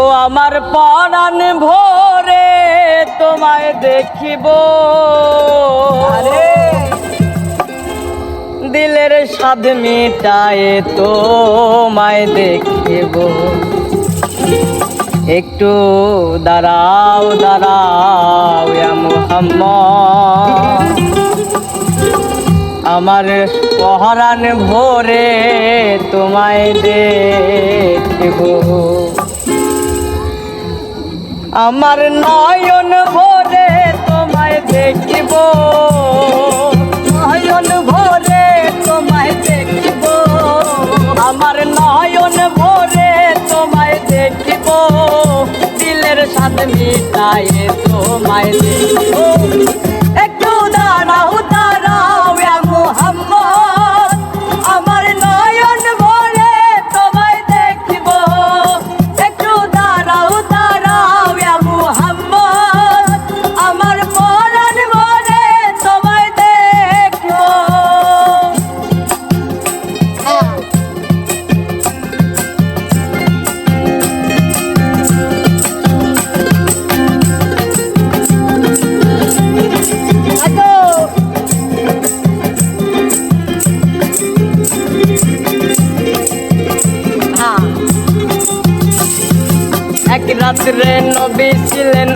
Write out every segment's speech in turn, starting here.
ও আমার পরাণ ভোরে তোমায় দেখিব। দিলের স্বাদ মিটায় তোমায় দেখিব। একটু দাঁড়াও দাঁড়াও মুহাম্মদ। আমার পহরান ভোরে তোমায় দেখিব। আমার নয়ন ভোরে তোমায় দেখিব। নয়ন ভোরে তোমায় দেখিব। আমার নয়ন ভোরে তোমায় দেখিব। দিলের সাথে মিটায় তোমায় দেখিব। একটু দাঁড়াও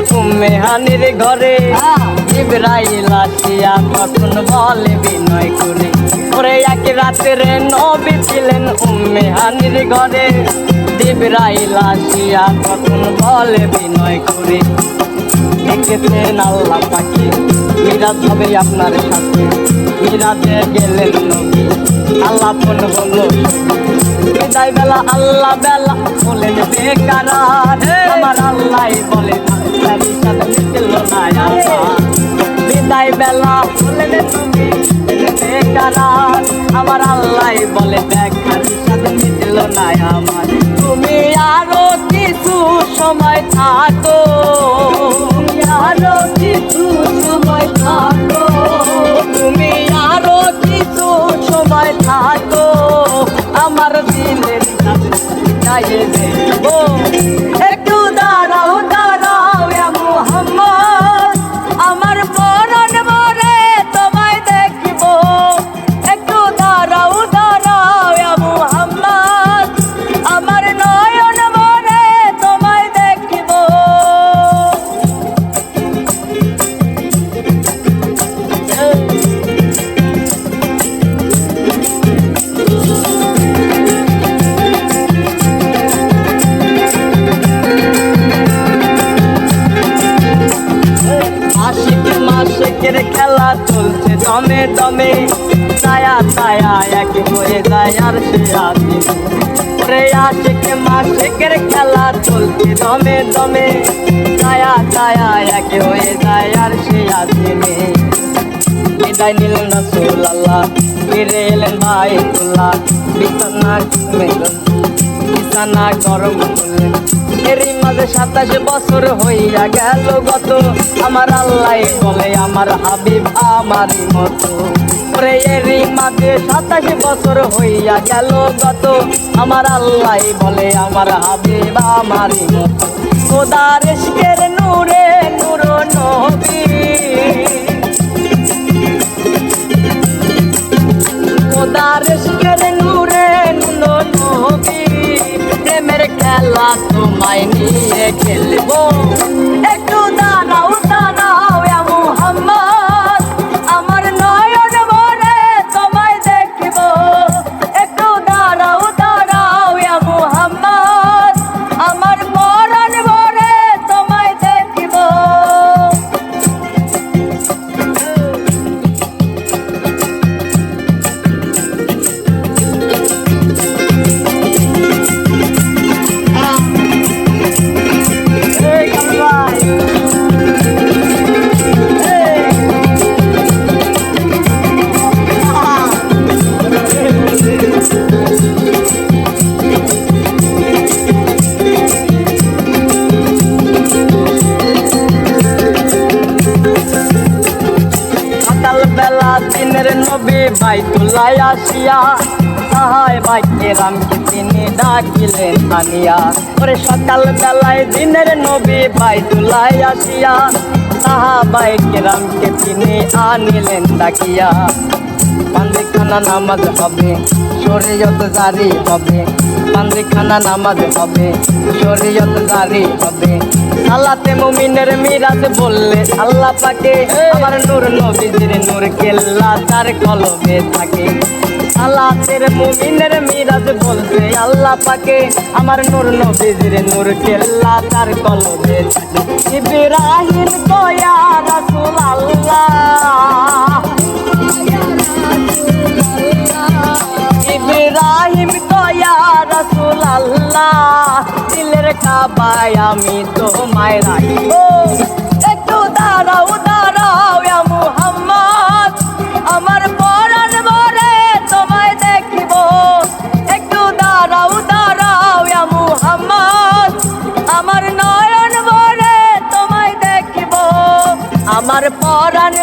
ছিলেন উম্মে হানির ঘরে। ইব্রাহিল আসিয়া তখন বলে বিনয় করে? ওরে এক রাত্রে নবী ছিলেন উম্মে হানির ঘরে। ইব্রাহিল আসিয়া তখন বলে বিনয় করে? দেখেছেন আল্লাহ পাখি মিরাজ হবে আপনার সাথে। মিরাজে গেলেন নবী। আল্লাহ বলল বিদায় বেলা আল্লাহ বেলা বলেন বেকার আমার আল্লাহ বলে বিদায় বেলা বলেন তুমি বেকার আমার আল্লাহ বলে বেকার সাথে মিছিল না আমার। তুমি আরও কিছু সময় থাকো। মাসিকের খেলা চলছে, দমে দমে। ছায়া ছায়া, এক হয়ে যায় আর সে আসে। রে আশিক মাসিকের খেলা চলছে, দমে দমে। ছায়া ছায়া, এক হয়ে যায় আর সে আসে বিদায় নিলেন রসুল আল্লাহ ফিরে এলেন ভাই তুল্লাহ বিছানা বিছানা গরম করলেন। এরই মাঝে সাতাশ বছর হইয়া গেল গত। আমার আল্লাহ বলে আমার হাবিব আমারই মতো। ওরে এরই মাঝে সাতাশ বছর হইয়া গেল গত। আমার আল্লাহ বলে আমার হাবিব আমারই মতো। খোদার নূরে নূর নবী। খোদার নূরে নুলো নবী। প্রেমের খেলা তোমায় নিয়ে খেলব। বাইতুল্লাহ আসিয়া তাহায় বাইকে রামকে তিনি ডাকিলেন আনিয়া। পরে সকাল বেলায় দিনের নবী বাইতুলাই আসিয়া, তাহা বাইকে রামকে তিনি আনিলেন ডাকিয়া। পান্দিখানা নামাজ হবে, শরীয়ত জারি হবে। পান্দিখানা নামাজ হবে, শরীয়ত জারি হবে। সালাতে মুমিনের মিরাজ বললে আল্লাহ পাকে, আমার নূর নবীজির নূর কেল্লা তার কলবে থাকে। সালাতের মুমিনের মিরাজ বলছে আল্লাহ পাকে, আমার নূর নবীজির নূর কেল্লা তার কলবে থাকে। ইব্রাহিম দয়া কাবায় আমি তোমায় রাখব একটু দাঁড়াও দাঁড়াও মুহাম্মদ। আমার পরাণ ভরে তোমায় দেখিব। একটু দাঁড়াও দাঁড়াও মুহাম্মদ। আমার নয়ন ভরে তোমায় দেখিব। আমার পরাণ